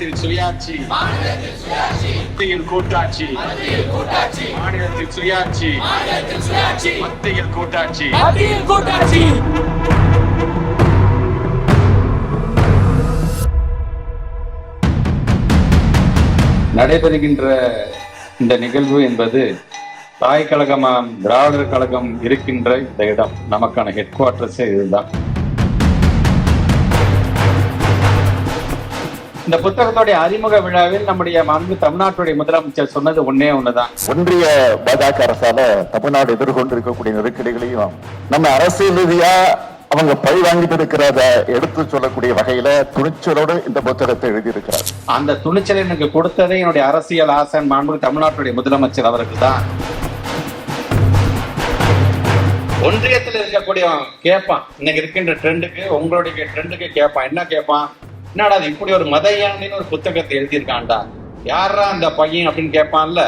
மாநிலத்தில் சுயாட்சி. மத்தியில் கூட்டாட்சி. மாநிலத்தில் சுயாட்சி. மத்தியில் கூட்டாட்சி. மத்தியில் கூட்டாட்சி. நடைபெறுகின்ற இந்த நிகழ்வு என்பது தாய் கழகமாம் திராவிடர் கழகம் இருக்கின்ற இந்த இடம். நமக்கான ஹெட் குவார்டர்ஸே இதுதான். இந்த புத்தகத்துடைய அறிமுக விழாவில் நம்முடைய மாண்பு தமிழ்நாட்டுடைய முதலமைச்சர் சொன்னது ஒன்னே ஒண்ணுதான். ஒன்றிய பாஜக அரசால தமிழ்நாடு எதிர்கொண்டிருக்கக்கூடிய நெருக்கடிகளையும் நம்ம அரசியல் ரீதியா அவங்க பழி வாங்கிட்டு இருக்கிறத எடுத்து சொல்லக்கூடிய வகையில துணிச்சலோடு இந்த புத்தகத்தை எழுதியிருக்கிறார். அந்த துணிச்சலை எனக்கு கொடுத்ததே என்னுடைய அரசியல் ஆசன் மாண்பு தமிழ்நாட்டுடைய முதலமைச்சர் அவர்கள் தான் ஒன்றியத்தில் இருக்கக்கூடிய கேட்பான் இன்னைக்கு இருக்கின்ற ட்ரெண்டுக்கு உங்களுடைய ட்ரெண்டுக்கு கேட்பான் என்ன கேட்பான் என்னடா அது இப்படி ஒரு மத யானைன்னு ஒரு புத்தகத்தை எழுதியிருக்கான்டா. யாரா அந்த பையன் அப்படின்னு கேட்பான்ல?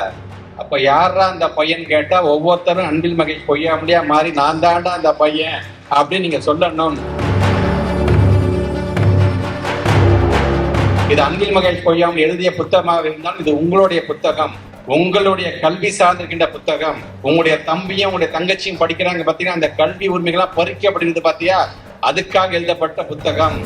அப்ப யாரா அந்த பையன் கேட்டா ஒவ்வொருத்தரும் அன்பில் மகேஷ் பொய்யாமலியா மாறி நான் தாண்டா அந்த பையன் அப்படின்னு நீங்க சொல்லணும். இது அன்பில் மகேஷ் பொய்யாமல் எழுதிய புத்தகமாக இருந்தால் இது உங்களுடைய புத்தகம். உங்களுடைய கல்வி சார்ந்திருக்கின்ற புத்தகம். உங்களுடைய தம்பியும் உங்களுடைய தங்கச்சியும் படிக்கிறாங்க பாத்தீங்கன்னா அந்த கல்வி உரிமைகள்லாம் பறிக்கப்படுகிறது பாத்தியா? அதுக்காக எழுதப்பட்ட புத்தகம்.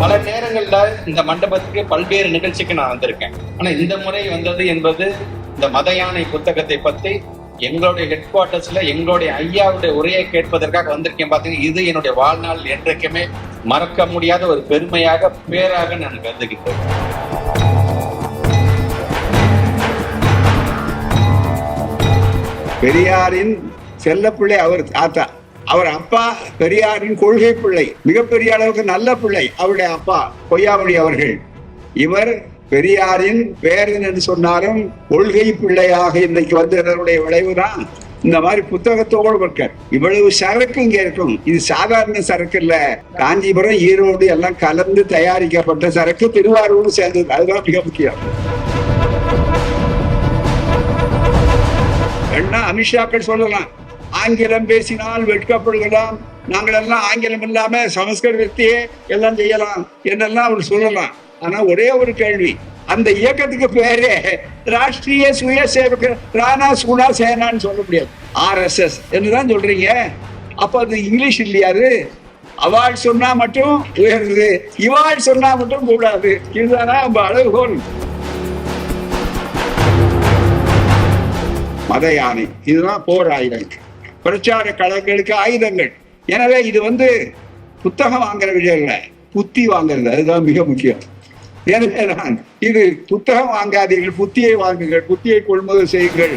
பல நேரங்கள்ல இந்த மண்டபத்துக்கு பல்வேறு நிகழ்ச்சிக்கு நான் வந்திருக்கேன். ஆனா இந்த முறை வந்தது என்பது இந்த மத யானை புத்தகத்தை பத்தி எங்களுடைய ஹெட் குவார்டர்ஸ்ல எங்களுடைய ஐயாவுடைய உரையை கேட்பதற்காக வந்திருக்கேன் பாத்தீங்கன்னா இது என்னுடைய வாழ்நாள் என்றைக்குமே மறக்க முடியாத ஒரு பெருமையாக பேராக நான் கருதுகின்றேன். பெரியாரின் செல்லப்பிள்ளை அவர் தாத்தா அவர் அப்பா பெரியாரின் கொள்கை பிள்ளை மிகப்பெரிய அளவுக்கு நல்ல பிள்ளை அவருடைய அப்பா பொய்யாமொழி அவர்கள். இவர் பெரியாரின் பேரன் என்று சொன்னாலும் கொள்கை பிள்ளையாக இன்றைக்கு வந்ததனுடைய விளைவுதான் இந்த மாதிரி புத்தகத்தோடு இருக்க இவ்வளவு சரக்கு இங்க இருக்கும். இது சாதாரண சரக்கு இல்ல. காஞ்சிபுரம் ஈரோடு எல்லாம் கலந்து தயாரிக்கப்பட்ட சரக்கு. திருவாரூர் சேர்ந்தது. அதுதான் மிக முக்கியம். என்ன அமித்ஷாக்கள் சொல்லலாம். ஆங்கிலம் பேசினால் வெட்கப்படுகலாம் நாங்கள் எல்லாம் ஆங்கிலம் இல்லாம சமஸ்கிருதத்தையே எல்லாம் செய்யலாம் என்னெல்லாம் அவர் சொல்லலாம். ஆனா ஒரே ஒரு கேள்வி அந்த இயக்கத்துக்கு பேரே ராஷ்டிரிய சுய சேவக ராணா சுனா சேனான்னு சொல்ல முடியாது. ஆர்எஸ்எஸ் என்றுதான் சொல்றீங்க? அப்ப அது இங்கிலீஷ் இல்லையா அது அவாள் சொன்னா மட்டும் உயர்ந்தது இவாள் சொன்னா மட்டும் கூடாது. இதுதானா நம்ம அழகுகோல் மத யானை இதுதான் போர் ஆயுதங்கள். பிரச்சார களங்களுக்கு ஆயுதங்கள். எனவே இது வந்து புத்தகம் வாங்குற விஷயம் இல்லை புத்தி வாங்குறது அதுதான் மிக முக்கியம். எனவே நான் இது புத்தகம் வாங்காதீர்கள் புத்தியை வாங்குங்கள் புத்தியை கொள்முதல் செய்யுங்கள்.